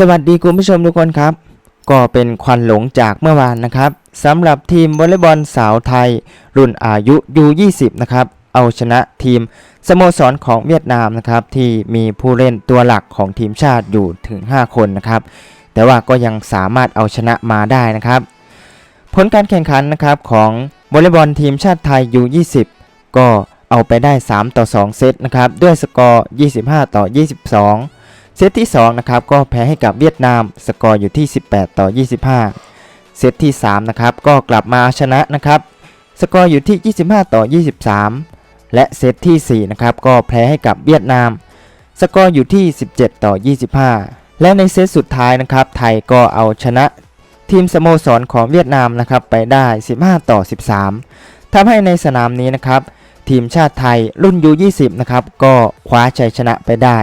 สวัสดีคุณผู้ชมทุกคนครับ ก็เป็นควันหลงจากเมื่อวานนะครับสำหรับทีมวอลเลย์บอลสาวไทย รุ่นอายุ U20 นะครับเอาชนะทีมสโมสรของเวียดนามนะครับที่มีผู้เล่นตัวหลักของทีมชาติอยู่ถึง 5 คนนะครับ แต่ว่าก็ยังสามารถเอาชนะมาได้นะครับ ผลการแข่งขันนะครับของวอลเลย์บอลทีมชาติไทย U20 ก็เอาไปได้ 3 ต่อ 2 เซตนะครับด้วยสกอร์ 25 ต่อ 22 เซตที่ 2 นะครับ ก็แพ้ให้กับเวียดนาม สกอร์อยู่ที่ 18 ต่อ 25 เซตที่ 3 นะครับ ก็กลับมาชนะนะครับ สกอร์อยู่ที่ 25 ต่อ 23 และเซตที่ 4 นะครับ ก็แพ้ให้กับเวียดนาม สกอร์อยู่ที่ 17 ต่อ 25 และในเซตสุดท้ายนะครับ ไทยก็เอาชนะทีมสโมสรของเวียดนามนะครับไปได้ 15 ต่อ 13ทำให้ในสนามนี้นะครับ ทีมชาติไทยรุ่น U20 นะครับ ก็คว้าชัยชนะไปได้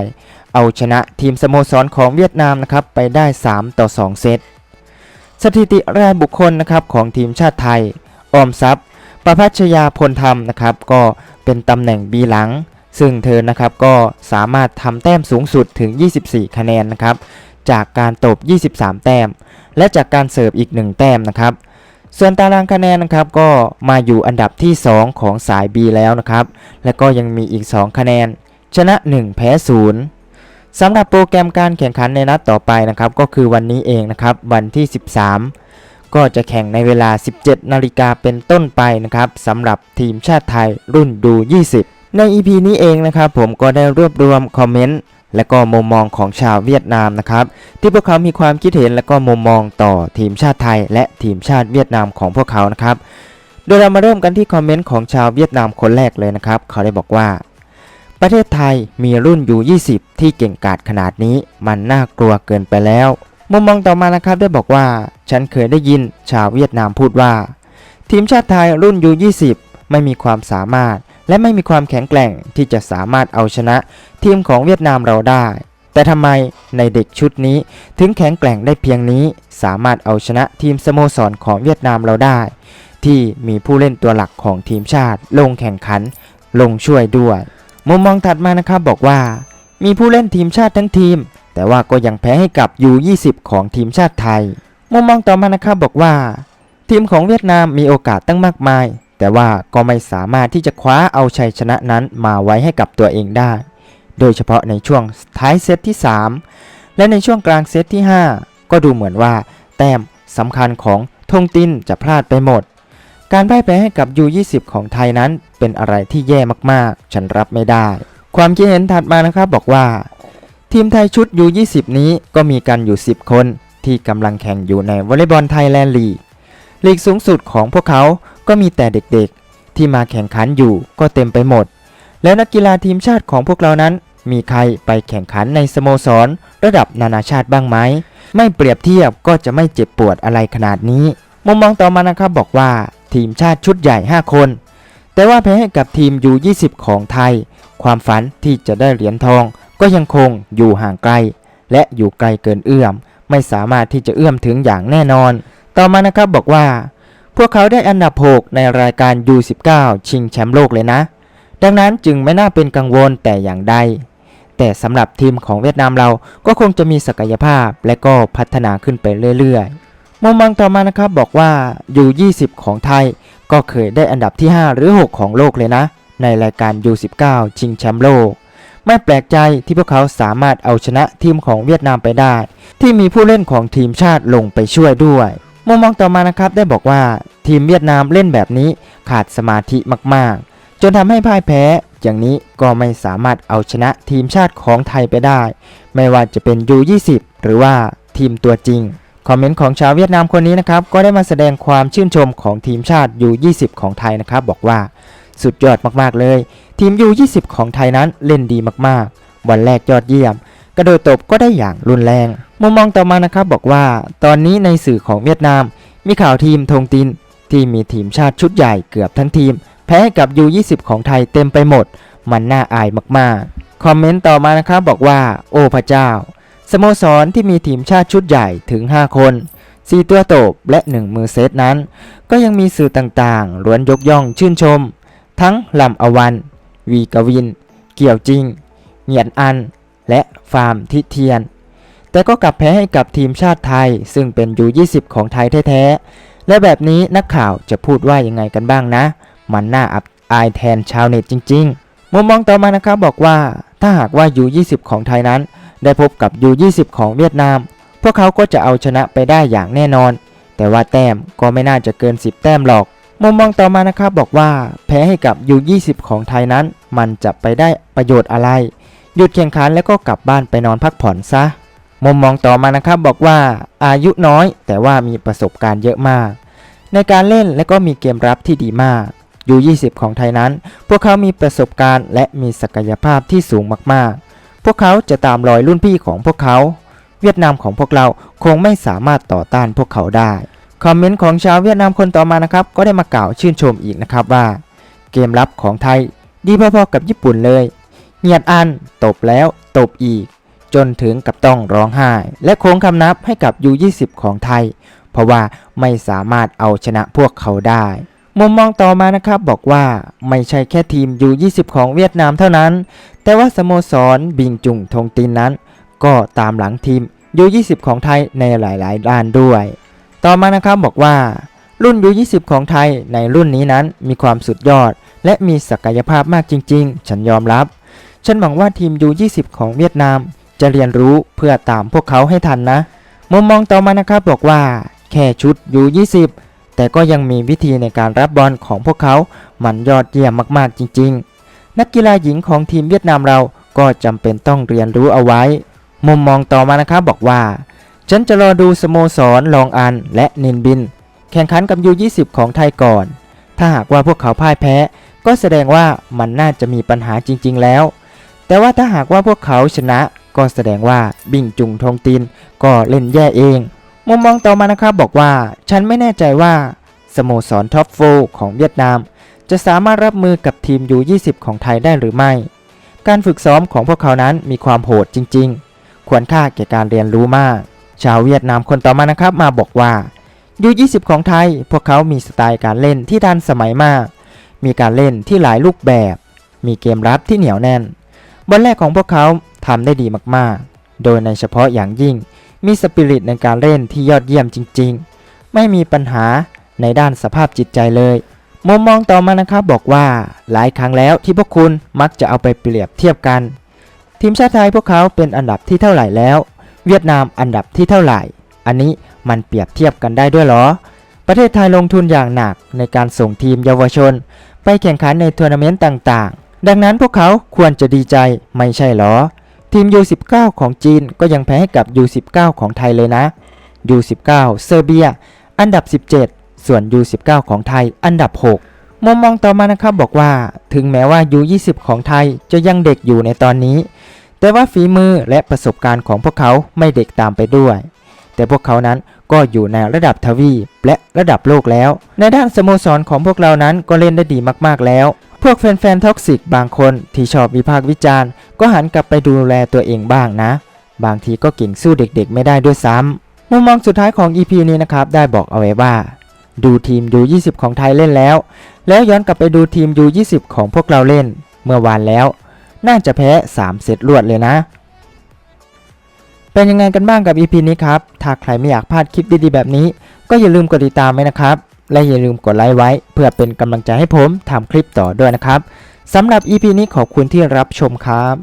เอาชนะทีมสโมสรของเวียดนามนะครับไปได้ 3 ต่อ 2 เซต สถิติรายบุคคลนะครับของทีมชาติไทย ออมทรัพย์ประพัชยาพลธรรมนะครับก็เป็นตำแหน่งบีหลัง ซึ่งเธอนะครับก็สามารถทำแต้มสูงสุดถึง 24 คะแนนนะครับจากการตบ 23 แต้ม และจากการเสิร์ฟอีก 1 แต้มนะครับ ส่วนตารางคะแนนนะครับก็มาอยู่อันดับที่ 2 ของสาย B แล้วนะครับ และก็ยังมีอีก 2 คะแนน ชนะ 1 แพ้ 0 สำหรับโปรแกรมการแข่งขันในนัดต่อไปนะครับ ก็คือวันนี้เองนะครับ วันที่ 13 ก็จะแข่งในเวลา 17 นาฬิกาเป็นต้นไปนะครับสำหรับทีมชาติไทยรุ่นดู 20 ใน EP นี้เองนะครับ ผมก็ได้รวบรวมคอมเมนต์และก็มุมมองของชาวเวียดนามนะครับ ที่พวกเขามีความคิดเห็นและก็มุมมองต่อทีมชาติไทย และทีมชาติเวียดนามของพวกเขานะครับ โดยเรามาเริ่มกันที่คอมเมนต์ของชาวเวียดนามคนแรกเลยนะครับ เขาได้บอกว่า ประเทศไทยมีรุ่นอยู่ 20 ที่เก่งกาจขนาดนี้ มันน่ากลัวเกินไปแล้ว มุมมองต่อมานะครับได้บอกว่า ฉันเคยได้ยินชาวเวียดนามพูดว่า ทีมชาติไทยรุ่นยู20 ไม่มีความสามารถ และไม่มีความแข็งแกร่งที่จะสามารถเอาชนะ ทีมของเวียดนามเราได้ แต่ทำไมในเด็กชุดนี้ถึงแข็งแกร่งได้เพียงนี้ สามารถเอาชนะทีมสโมสรของเวียดนามเราได้ ที่มีผู้เล่นตัวหลักของทีมชาติ ลงแข่งขัน ลงช่วยด้วย มุมมองถัดมานะครับบอกว่า มีผู้เล่นทีมชาติทั้งทีม แต่ว่าก็ยังแพ้ให้กับ U20 ของทีมชาติไทย มุมมองต่อมานะครับบอกว่า ทีมของเวียดนามมีโอกาสตั้งมากมาย แต่ว่าก็ไม่สามารถที่จะคว้าเอาชัยชนะนั้นมาไว้ให้กับตัวเองได้ โดยเฉพาะในช่วงท้ายเซตที่ 3 และในช่วงกลางเซตที่ 5 ก็ดูเหมือนว่า แต้มสำคัญของทงตินจะพลาดไปหมด การพ่ายแพ้ให้กับ U20 ของไทยนั้นเป็นอะไรที่แย่มากๆ ฉันรับไม่ได้ ความคิดเห็นถัดมานะครับบอกว่า ทีมไทยชุด U20 นี้ก็มีกันอยู่ 10 คน ที่กำลังแข่งอยู่ในวอลเลย์บอลไทยแลนด์ลีกลีกสูงสุดของพวกเขาก็มีแต่เด็กๆ ที่มาแข่งขันอยู่ก็เต็มไปหมด แล้วนักกีฬาทีมชาติของพวกเรานั้น มีใครไปแข่งขันในสโมสร ระดับนานาชาติบ้างไหมไม่เปรียบเทียบก็จะไม่เจ็บปวดอะไรขนาดนี้ มุมมองต่อมานะครับบอกว่า ทีมชาติชุดใหญ่ 5 คน แต่ว่าแพ้ให้กับทีม U20 ของไทย ความฝันที่จะได้เหรียญทองก็ยังคงอยู่ห่างไกล และอยู่ไกลเกินเอื้อม ไม่สามารถที่จะเอื้อมถึงอย่างแน่นอน ต่อมานะครับบอกว่า พวกเขาได้อันดับ 6 ในรายการ U19 ชิงแชมป์โลกเลยนะ ดังนั้นจึงไม่น่าเป็นกังวลแต่อย่างใดแต่สำหรับทีมของเวียดนามเราก็คงจะมีศักยภาพและก็พัฒนาขึ้นไปเรื่อยๆ มุมมองต่อมานะครับบอกว่า U20 ของไทย ก็เคยได้อันดับที่ 5 หรือ 6 ของโลกเลยนะ ในรายการ U19 ชิงแชมป์โลก ไม่แปลกใจที่พวกเขาสามารถเอาชนะทีมของเวียดนามไปได้ ที่มีผู้เล่นของทีมชาติลงไปช่วยด้วย มุมมองต่อมานะครับได้บอกว่าทีมเวียดนามเล่นแบบนี้ขาดสมาธิมากๆ จนทำให้พ่ายแพ้อย่างนี้ก็ไม่สามารถเอาชนะทีมชาติของไทยไปได้ ไม่ว่าจะเป็น U20 หรือว่าทีมตัวจริง คอมเมนต์ของชาวเวียดนามคนนี้นะครับก็ได้มาแสดงความชื่นชมของทีมชาติ U20 ของไทยนะครับบอกว่าสุดยอดมากๆเลย ทีม U20 ของไทยนั้นเล่นดีมากๆ วันแรกยอดเยี่ยม กระโดดตบก็ได้อย่างรุนแรง มุมมองต่อมานะครับบอกว่า ตอนนี้ในสื่อของเวียดนาม มีข่าวทีมธงติน ที่มีทีมชาติชุดใหญ่เกือบทั้งทีม แพ้กับ U20 ของไทยเต็มไปหมด มันน่าอายมากๆคอมเมนต์ต่อมานะครับบอกว่า โอ้พระเจ้า สโมสรที่มีทีมชาติชุดใหญ่ถึง 5 คน 4 ตัวโตบและ 1 มือเซตนั้น ก็ยังมีสื่อต่างๆล้วนยกย่องชื่นชม ทั้งลำอวัน วีกวิน เกี่ยวจริง เหงียนอัน และฟาร์มทิเทียน แต่ก็กลับแพ้ให้กับทีมชาติไทย ซึ่งเป็น U20 ของไทยแท้ๆ และแบบนี้นักข่าวจะพูดว่ายังไงกันบ้างนะ มันน่าอับอายแทนชาวเน็ตจริง ๆ มุมมองต่อมานะครับบอกว่าถ้าหากว่า U20 ของไทยนั้น ได้พบกับ U20 ของเวียดนาม พวกเขาก็จะเอาชนะไปได้อย่างแน่นอน แต่ว่าแต้มก็ไม่น่าจะเกิน 10 แต้มหรอก มุมมองต่อมานะครับบอกว่า แพ้ให้กับ U20 ของไทยนั้น มันจะไปได้ประโยชน์อะไร หยุดแข่งขันแล้วก็กลับบ้านไปนอนพักผ่อนซะ มุมมองต่อมานะครับบอกว่าอายุน้อยแต่ว่ามีประสบการณ์เยอะมาก ในการเล่นและก็มีเกมรับที่ดีมาก U20 ของไทยนั้น พวกเขามีประสบการณ์และมีศักยภาพที่สูงมากๆ พวกเขาจะตามรอยรุ่นพี่ของพวกเขา เวียดนามของพวกเราคงไม่สามารถต่อต้านพวกเขาได้ คอมเมนต์ของชาวเวียดนามคนต่อมานะครับ ก็ได้มากล่าวชื่นชมอีกนะครับว่า เกมรับของไทยดีพอๆกับญี่ปุ่นเลยเงียดอันตบแล้วตบอีก จนถึงกับต้องร้องไห้ และโค้งคำนับให้กับ U20 ของไทย เพราะว่าไม่สามารถเอาชนะพวกเขาได้ มุมมองต่อมานะครับบอกว่าไม่ใช่แค่ทีม U20 ของเวียดนามเท่านั้น แต่ว่าสโมสรบิงจุงทงตินนั้น ก็ตามหลังทีม U20 ของไทยในหลายๆ ด้านด้วย ต่อมานะครับบอกว่า รุ่น U20 ของไทยในรุ่นนี้นั้นมีความสุดยอด และมีศักยภาพมากจริง ๆ ฉันยอมรับ ฉันหวังว่าทีม U20 ของเวียดนาม จะเรียนรู้เพื่อตามพวกเขาให้ทันนะ มุมมองต่อมานะครับบอกว่า แค่ชุด U20 แต่ก็ยังมีวิธีในการรับบอลของพวกเขา มันยอดเยี่ยมมากๆจริง ๆ นักกีฬาหญิงของทีมเวียดนามเราก็จำเป็นต้องเรียนรู้เอาไว้ มุมมองต่อมานะครับบอกว่า ฉันจะรอดูสโมสรลองอันและนินบิน แข่งขันกับ U20 ของไทยก่อน ถ้าหากว่าพวกเขาพ่ายแพ้ ก็แสดงว่ามันน่าจะมีปัญหาจริง ๆ แล้ว แต่ว่าถ้าหากว่าพวกเขาชนะ ก็แสดงว่าบิ่งจุงทงติน ก็เล่นแย่เอง มุมมองต่อมานะครับบอกว่า ฉันไม่แน่ใจว่าสโมสรท็อปโฟของเวียดนาม จะสามารถรับมือกับทีม U20 ของไทยได้หรือไม่ การฝึกซ้อมของพวกเขานั้นมีความโหดจริง ๆ ควรค่าแก่การเรียนรู้มาก ชาวเวียดนามคนต่อมานะครับมาบอกว่า U20 ของไทย พวกเขามีสไตล์การเล่นที่ทันสมัยมาก มีการเล่นที่หลายรูปแบบ มีเกมรับที่เหนียวแน่น บอลแรกของพวกเขาทำได้ดีมากๆ โดยในเฉพาะอย่างยิ่ง มีสปิริตในการเล่นที่ยอดเยี่ยมจริง ๆ ไม่มีปัญหาในด้านสภาพจิตใจเลย มุมมองต่อมานะครับบอกว่าหลายครั้งแล้วที่พวกคุณมักจะเอาไปเปรียบเทียบกัน ทีมชาติไทยพวกเขาเป็นอันดับที่เท่าไหร่แล้ว เวียดนามอันดับที่เท่าไหร่ อันนี้มันเปรียบเทียบกันได้ด้วยเหรอ ประเทศไทยลงทุนอย่างหนักในการส่งทีมเยาวชน ไปแข่งขันในทัวร์นาเมนต์ต่างๆ ดังนั้นพวกเขาควรจะดีใจไม่ใช่เหรอ ทีม U19 ของจีนก็ยังแพ้ให้กับ U19 ของไทยเลยนะ U19 เซอร์เบีย อันดับ 17 ส่วน U19 ของไทยอันดับ 6 มุมมองต่อมานะครับบอกว่า ถึงแม้ว่า U20 ของไทยจะยังเด็กอยู่ในตอนนี้ แต่ว่าฝีมือและประสบการณ์ของพวกเขาไม่เด็กตามไปด้วย แต่พวกเขานั้นก็อยู่ในระดับทวีปและระดับโลกแล้ว ในด้านสโมสรของพวกเรานั้นก็เล่นได้ดีมากๆแล้ว พวกแฟนๆท็อกซิกบางคนที่ชอบวิพากษ์วิจารณ์ ก็หันกลับไปดูแลตัวเองบ้างนะ บางทีก็เก่งสู้เด็กๆ ไม่ได้ด้วยซ้ำมุมมองสุดท้ายของ EP นี้นะครับ ได้บอกเอาไว้ว่า ดูทีม U20 ของไทยเล่นแล้ว แล้วย้อนกลับไปดูทีม U20 ของพวกเราเล่น เมื่อวานแล้ว น่าจะแพ้ 3 เซตรวดเลยนะ เป็นยังไงกันบ้างกับ EP นี้ครับ ถ้าใครไม่อยากพลาดคลิปดีๆแบบนี้ ก็อย่าลืมกดติดตามไว้นะครับ และอย่าลืมกดไลค์ไว้ เพื่อเป็นกำลังใจให้ผมทำคลิปต่อด้วยนะครับสำหรับ EP นี้ขอบคุณที่รับชมครับ